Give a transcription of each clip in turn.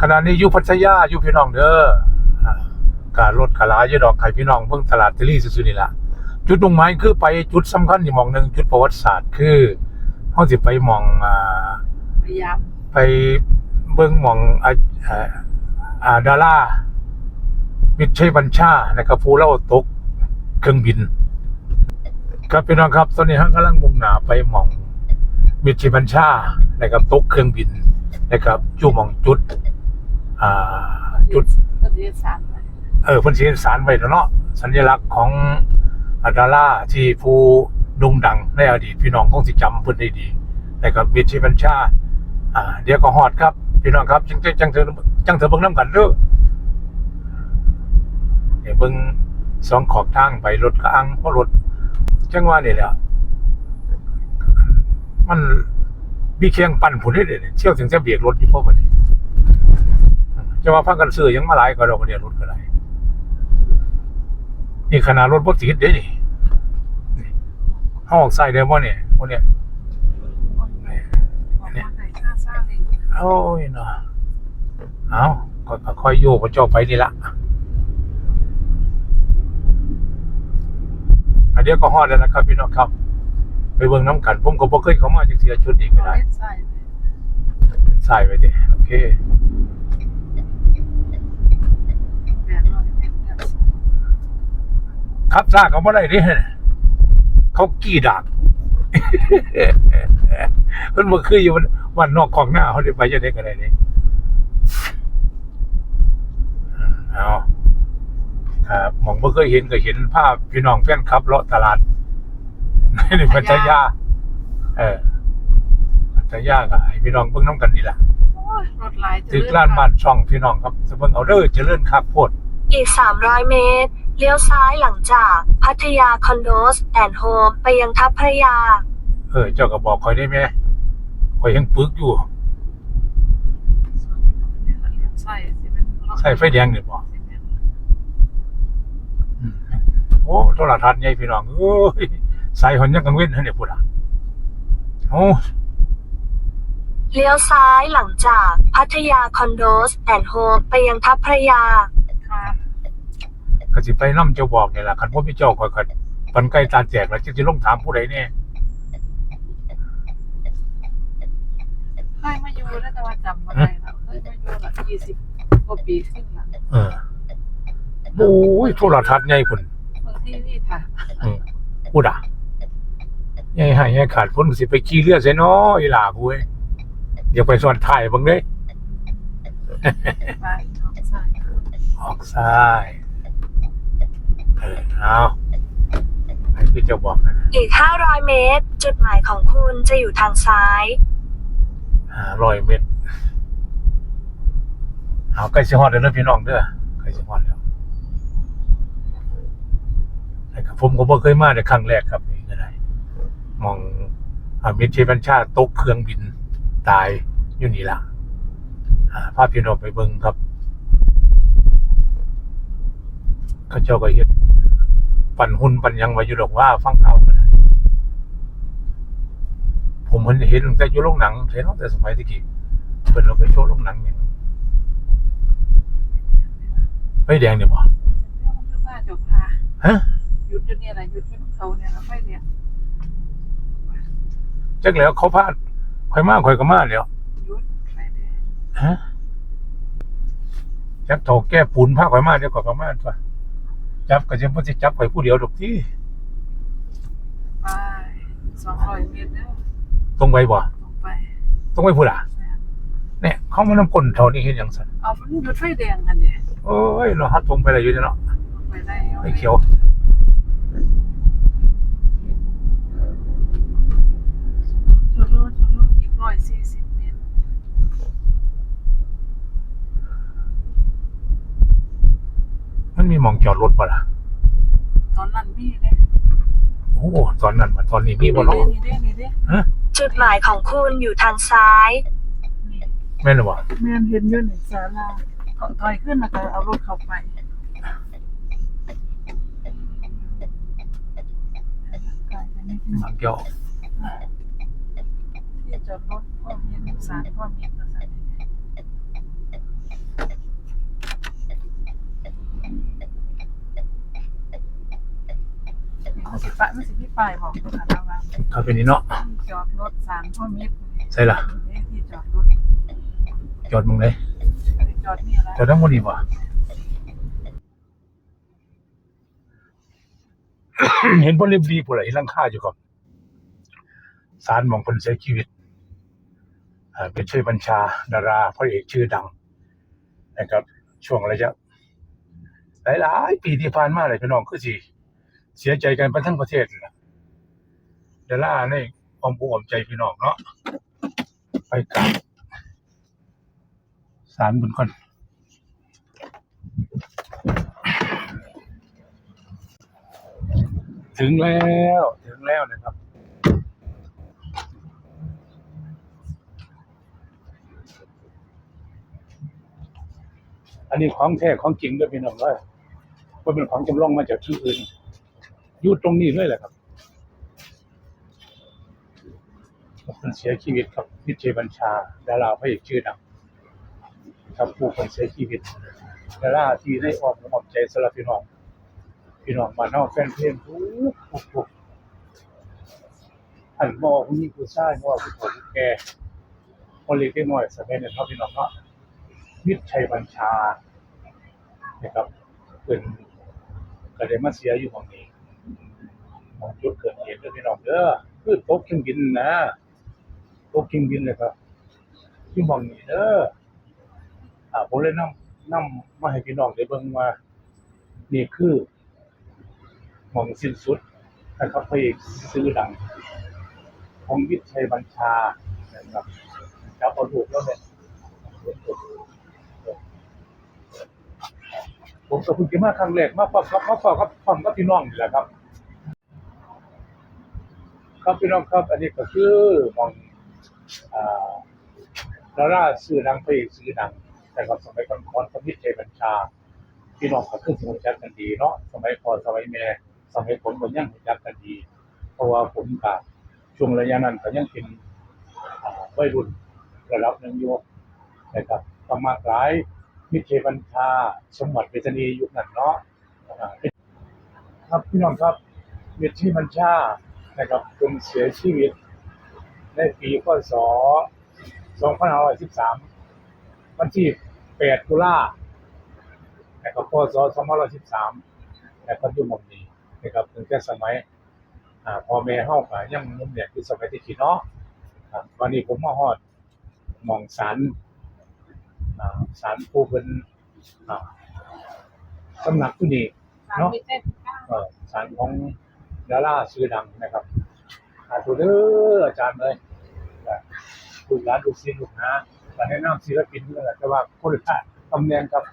ขณะนี้อยู่พัทยาอยู่พี่น้องเด้ออ่าการรถขลายอยู่ดอกไข่พี่น้องเพิ่งตลาดเทลี่ซื่อๆนี่ล่ะจุดมุ่งหมายคือไปจุดสำคัญอีกหมองหนึ่งจุดประวัติศาสตร์คือเฮาสิไปหมองอ่าพยายามไปเบิ่งหมองอ่าอ่าอ่าดารามิตรชัยบัญชานะครับผู้เล่าตกเครื่องบิน ครับพี่น้องครับ ตอนนี้เรากำลังมุ่งหน้าไปหมองมิตรชัยบัญชานะครับตกเครื่องบินนะครับจู่หมองจุด อ่า จุดก็ดีสามเลยเออเพิ่นสิเห็นสารไว้แล้วเนาะสัญลักษณ์ของอาดาราที่ผู้โด่งดังในอดีตพี่น้องคงสิจำเพิ่นได้ดีนะครับวิชิบัญชา อ่า เดี๋ยวก็ฮอดครับ พี่น้องครับจังจังจังเถอะจังเถอะเบิ่งนํกันเด้อเดี๋ยวเบิ่งสองขอบทางไปรถกระอังเพราะรถจังว่านี่แหละมันมีเคียงปั่นผุนได้เด้เที่ยวถึงจะเบรกรถอยู่พอบัดนี้ จะมาฟังกันซื้อยังมาหลายก็ดอกเนี่ยรถก็ได้นี่ขนาดรถบ่ติดเด้นี่นี่ห้าออกใส่ได้บ่เนี่ยพวกเนี่ยบอกว่าไหนค่าสร้างเองโอ้ยเนาะเอาก็ก็ค่อยโยกพระเจ้าไปนี่ละอันเดียวก็ฮอดแล้วนะครับพี่น้องครับ ไปเบิ่งน้ำกันผมก็บ่เคยเข้ามาจังเสียชุดนี้ก็เอาได้เล็ดใส่เลยใส่ไปดิโอเค แปดร้อยเมตรเนี่ย ครับซ่าเขาบ่ได้เดิเขากี้ดากเพิ่นบ่คืออยู่วันวันนอกของหน้าเขาได้ไปจะได้กันได้นี่อืมเอาครับหมองบ่เคยเห็นก็เห็นภาพพี่น้องแฟนคลับเลาะตลาดในพัทยา เออพัทยาก็ให้พี่น้องเบิ่งน้ำกันนี่ล่ะโอ้ยรถลายจะตึกล้านบ้านช่องพี่น้องครับสเบิ่งเอาเด้อเจริญคักโพดอีก300เมตร เลี้ยวซ้ายหลังจากพัทยาคอนโดสแอนด์โฮมไปยังทัพพระยา เออ เจ้าก็บอกคอยได้ไหมคอยยังปึกอยู่ใส่สิเป็นใส่ไฟแดงนี่บ่อืมโอ้โทรทัศน์ใหญ่พี่น้องเอ้ยใส่หอนยังกังเว้นให้เนี่ยพูดอะโอ้เลี้ยวซ้ายหลังจากพัทยาคอนโดสแอนด์โฮมไปยังทัพพระยาครับ ก็สิไปนํเจ้าบอกนี่ล่ะคันบ่มีเจ้าคอยคันปันไก่ตาแจกแล้วจะสิลงถามผู้ใดแน่เคยมาอยู่แล้วแต่ว่าจำไม่ได้แล้วเคยมาอยู่ละยี่สิบกว่าปีขึ้นละเออโอ้ยโทรทัศน์ใหญ่พุ่นบางที่นี่ค่ะอืมพูดอะใหญ่ให้ใหญ่ขาดพ้นก็สิไปขี่เรือใส่น้ออีหล่ากูเอ้ยเดี๋ยวไปสอนถ่ายเบิ่งเด้บ้านท้องใส่ออกซ้าย เออเอาให้พี่เจ้าบอกนะอีก 500 เมตร จุดหมายของคุณจะอยู่ทางซ้าย ห้าร้อยเมตรเอาใกล้สิฮอดแล้วนะพี่น้องเด้อใกล้สิฮอดแล้วแต่ก็ผมก็บ่เคยมาแต่ครั้งแรกครับนี่ก็ได้มองอามิตรเชบัญชาตกเครื่องบินตายอยู่นี่ล่ะอ่าพาพี่น้องไปเบิ่งครับ เขาเจ้าก็เฮ็ด ปั่นหุ่นปั่นหยังไว้อยู่ดอกว่า ฟังข่าวก็ได้ผมเห็นเห็นตั้งแต่อยู่โรงหนังเห็นตั้งแต่สมัยตะกี้เพิ่นเราไปโชว์โรงหนังอย่างไฟแดงเนี่ยบ่เรื่องมันคือบ้านจบพาฮะหยุดอยู่เนี่ยแหละหยุดที่เขาเนี่ยแล้วค่อยเนี่ยจักแล้วเขาพาดข่อยมาข่อยก็มาแล้วหยุดไฟแดงฮะจับโถแก้ปูนพาข่อยมาเดี๋ยวข่อยก็มาตัว จับก็จะบ่สิจับข่อยผู้เดียวดอกที่ไปสองร้อยเมตรแล้วตรงไปบ่ลงไป ตรงไปพูดอะเนี่ยเขามานำก้นเท่านี้เห็นหยังซั่นเอามันหยุดไฟแดงกันเนี่ยโอ้ยเราฮัดตรงไปได้อยู่เนาะลงไปได้ไอ้เขียวชุดรูดชุดรูดอีกร้อยสี่สิบเมตรมันมีหมองจอดรถบ่ล่ะต อนนั้นมีเนี่ยโอ้ตอนนั้นมาตอนนี้มีบ่เนาะนี่เด้นี่เด้ฮะจุดหมายของคุณอยู่ทางซ้ายนี่แม่นบ่แม่นเห็นอยู่ในศาลาถถอยขึ้นแล้วก็เอารถเข้าไปไกลกันนิดนึงหมองเกี่ยวที่จอดรถพ่อมีศาลพ่อมีประสาท ปะไม่สิพี่ปลายบอกสถานระวังครับเป็นนี้เนาะที่จอดรถสารพ่อมิตรใช่ล่ะนี่ที่จอดรถจอดมึงเลยที่จอดนี่อะไรจอดทั้งหมดนี่บ่เห็นบนเรียบดีปุ่นไหนลังค่าอยู่ครับสารมองคนเสียชีวิตอ่าเป็นชื่อบัญชาดาราพระเอกชื่อดังนะครับ ช่วงระยะหลาย ๆ ปีที่ผ่านมาเลยพี่น้องคือสิ เสียใจกันไปทั้งประเทศนั่นล่ะดาราในความภูมิใจพี่น้องเนาะไปกราบสารบุญก่อนถึงแล้วถึงแล้วนะครับ อันนี้ของแท้ของจริงด้วยพี่น้องเลยว่าเป็นของจำลองมาจากที่อื่น อยู่ตรงนี้เลยแหละครับคนเสียชีวิตครับพิเชยบัญชา ดาราพระเอกชื่อดังครับผู้คนเสียชีวิตดาราที่ได้ออกมาออกใจสำหรับพี่น้องพี่น้องมานนอกแฟนเพลงทุกทุกทุกอันมอผู้นี้ผู้ชายมอผู้คนแกคนเล็กน้อยสมัยนั้นครับพี่น้องเนาะมิตรชัยบัญชานะครับเป็นก็ได้มาเสียอยู่ตรงนี้ มองจุดเกิดเหตุเด้อพี่น้องเด้อคือตกเครื่องบินนะตกเครื่องบินเลยครับที่มองนี่เด้ออ่าผมเลยนำนำมาให้พี่น้องได้เบิ่งว่านี่คือหมองสิ้นสุดนะครับพระเอกซื้อดังของวิชัยบัญชานะครับจับเอาถูกแล้วเนี่ยผมกับคุณกิมาครั้งแรกมาฟังครับมาฟังครับฟังกับพี่น้องนี่แหละครับ ครับพี่น้องครับ อันนี้ก็คือหมองอ่าดาราซื้อดังพระเอกซื้อดัง แต่กับสมัยก่อนคอนพระวิชัยบัญชา พี่น้องก็คือสมุนจักกันดีเนาะสมัยพอสมัยแม่สมัยผมก็ยังจักกันดี เพราะว่าผมกับช่วงระยะนั้นก็ยังเป็นวัยรุ่นระดับหนึ่งอยู่นะครับประมาณหลายมิเชบัญชาสมบัติเวชนียุคนั้นเนาะครับพี่น้องครับมิเชบัญชา นะครับจนเสียชีวิต ในปีพศ 2513 วันที่ 8 ตุลานะครับพศ 2513แต่ปัจจุบันนี้นะครับถึงแต่สมัยอ่าพ่อแม่เฮาก็ยังหนุ่มเด็กคือสมัยที่ขี้เนาะครับวันนี้ผมมาฮอดหมองศาลอ่าศาลผู้เพิ่นอ่าสำนักผู้นี้สารเนาะมิตรได้ทุกข้างเอ่อศาลของ ดาราชื่อดังนะครับอาตุเด้ออาจารย์เลยลูกหลานลูกศิษย์ลูกหาก็แนะนำศิลปินนั่นแหละแต่ว่าคนละตำแหน่งครับ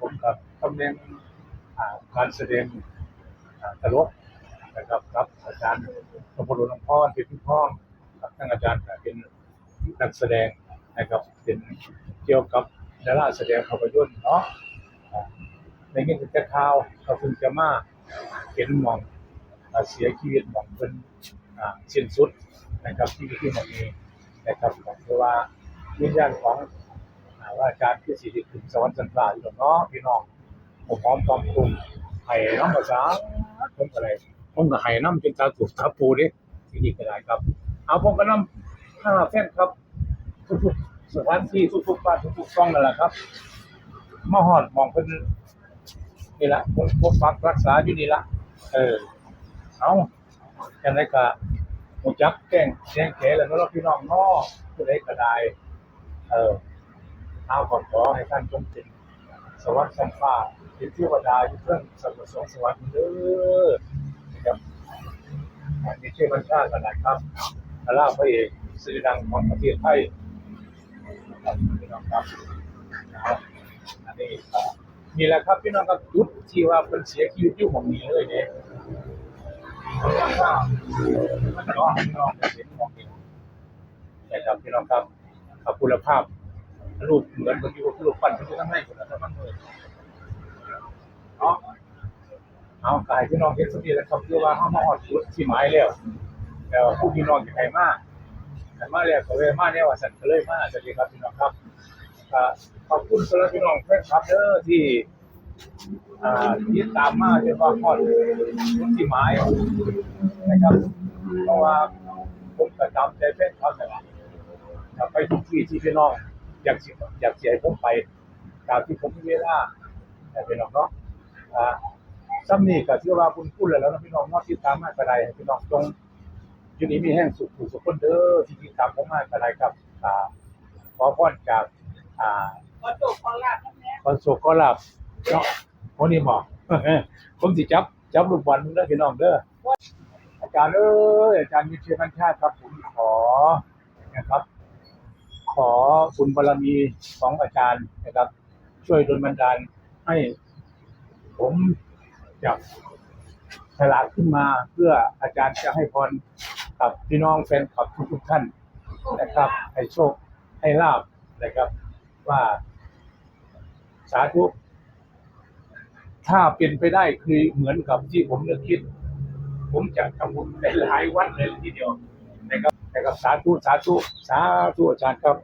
ผมกับตำแหน่งการแสดงตลกนะครับครับอาจารย์นพดลน้ำพรเป็นพี่พ้องครับทั้งอาจารย์เป็นนักแสดงนะครับเป็นเกี่ยวกับดาราแสดงภาพยนตร์เนาะในเงี้ยจะข่าวเขาเพิ่งจะมาเห็นมอง เสียชีวิตหมองเป็นอ่าสิ้นสุดนะครับที่ที่มองนี้นะครับเพราะว่าวิญญาณของว่าอาจารย์คือสิริถึงสวรรค์สันฟ้าอยู่ดอกเนาะพี่น้องผมพร้อมตอมกลุ่มให้น้ำภาษาผมก็เลยผมก็ให้น้ำจนตาถูกตาปูด้ที่นี่ก็ได้ครับ เอาผมก็น้ำห้าแฟนครับทุกๆสถานที่ทุกๆบ้านทุกๆช่องนั่นแหละครับมาหอดมองเพิ่นนี่ละผมผมฟักรักษาอยู่นี่ละเออ เอาจังไดก็รู้จักแกล้งแจ้งแขแล้วเนาะพี่น้องเนาะผู้ใดก็ได้เออเอาขอขอให้ท่านจงเป็นสวรรค์ชั้นฟ้าเป็นเทวดาอยู่เพื่อนสรรสงสวรรค์เด้อนะครับอันนี้ชื่อบัญชากันนะครับดาราพระเอกสื่อดังของประเทศไทยพี่น้องครับอันนี้ก็นี่แหละครับพี่น้องครับจุดที่ว่าเป็นเสียชีวิตอยู่ของนี้เลยเนี่ย นน้องพี่น้องเห็นของนี้นะครับพี่น้องครับขอบคุณภาพรูปเหมือนบางทีว่ารูปปั้นที่ทั้งให้คนละทั้งเลยเนาเอากายพี่น้องเห็นสักทีแล้วครับคือว่าห้ามาหอดจุดที่หมายแล้วแต่ว่าผู้พี่น้องที่ไหนมากแต่มาแล้วก็เลยมาเนี่ยว่าสันก็เลยมาสวัสดีครับพี่น้องครับขอบคุณสำหรับพี่น้องแฟนคลับเด้อที่ ที่ตามมาจนว่าหอดจุดที่หมายนะครับ เพราะว่าผมประจำใจเป็นเขาแต่ละจะไปทุกที่ที่พี่น้องอยากสิอยากเสียให้ผมไปตามที่ผมมีเวลาแต่พี่น้องเนาะอ่าซ้ำนี่ก็ถือว่าคุณพูดแล้วนะพี่น้องเนอกที่ตามมาก็ได้พี่น้องจงอยู่นี้มีแห้งสุขสุขคนเด้อที่ติดตามผมมาก็ได้ครับอ่าขอพรจากอ่าขอจบขอลาบทั้งนี้คอนโซลก็หลับเนาะ คนนี้บอกผมสิจับจับลูกบอลเด้อพี่น้องเด้ออาจารย์เอ้ยอาจารย์มิเชียพันชาติครับผมขอนะครับ ขอบุญบารมีของอาจารย์นะครับ ช่วยดลบันดาลให้ ผมจับฉลาดขึ้นมาเพื่ออาจารย์จะให้พรกับพี่น้องแฟนคลับทุกๆท่านนะครับ ให้โชคให้ลาบนะครับ ว่าสาธุ ถ้าเป็นไปได้คือเหมือนกับที่ผมเลือกคิด ผมจะทำบุญได้หลายวัดเลยทีเดียวนะครับนะครับสาธุสาธุสาธุอาจารย์ครับ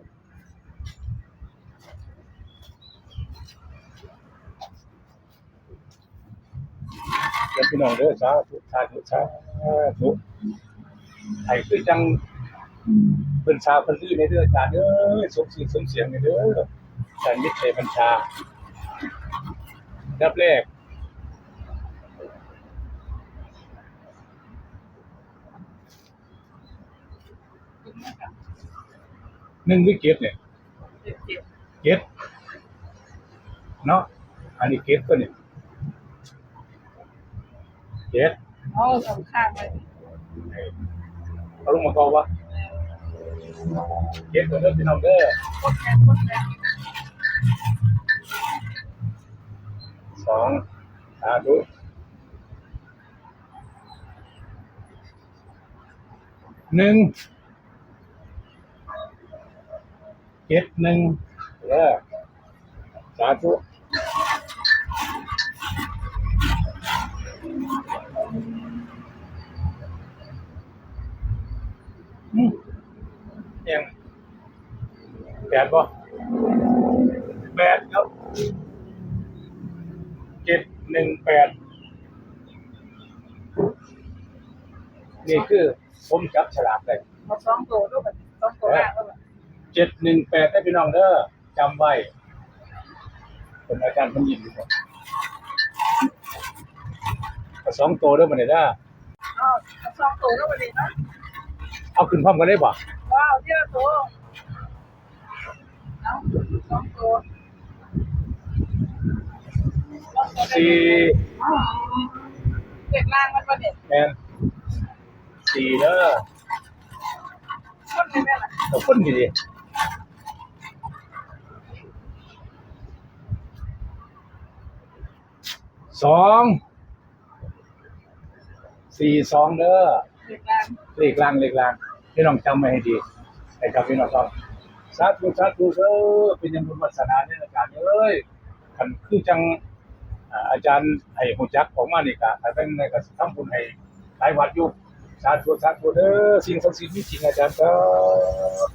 เดี๋ยวพี่น้องเด้อสาธุสาธุสาธุไอ้คือจังเป็นชาเป็นลือในเด้ออาจารย์เด้อสมชื่อสมเสียงในเด้ออาจารย์มิตรชัยบัญชาดับแรก หนึ่งวิกเก็ตเนี่ยเจ็บเจ็บเก็ตเนาะอันนี้เก็ตตัวเนี่ยเก็ตเอาสองข้างเลยเอาลงมาก่อนวะเก็ตตัวเด้อพี่น้องเด้อกดแรงกดแรงสองสาธุหนึ่ง เก็ตหนึ่งเด้อสาธุอืมยังแปดป่ะแปดครับเจ็ดหนึ่งแปดนี่คือผมจับฉลากเลยเอาสองตัวด้วยแบบสองตัวล่างด้วยแบบ เจ็ดหนึ่งแปดให้พี่น้องเด้อจำไว้เป็นอาจารย์คนยินดีกว่าเอาสองตัวเด้อมาเนี่ยเด้อเอาเอาสองตัวด้วยแบบนี้นะเอาขึ้นพร้อมกันได้ป่ะว้าวเยอะตัวเอาสองตัวสี่เด็กล่างมันประเด็นแมนสี่เด้อคนไม่แม่ละเอาคนดี สองสี่สองเด้อเด็กล่างเลขล่างเลขล่างพี่น้องจำไว้ให้ดีนะครับพี่น้องครับสาธุสาธุเด้อเป็นยังบุญวัฒนาเนี่ยอาจารย์เอ้ยคันคือจังอ่าอาจารย์ให้หูจักของมานี่ก็ให้เป็นในก็ทำบุญให้หลายวัดอยู่สาธุสาธุเด้อสิ่งศักดิ์สิทธิ์มีจริงอาจารย์ครับ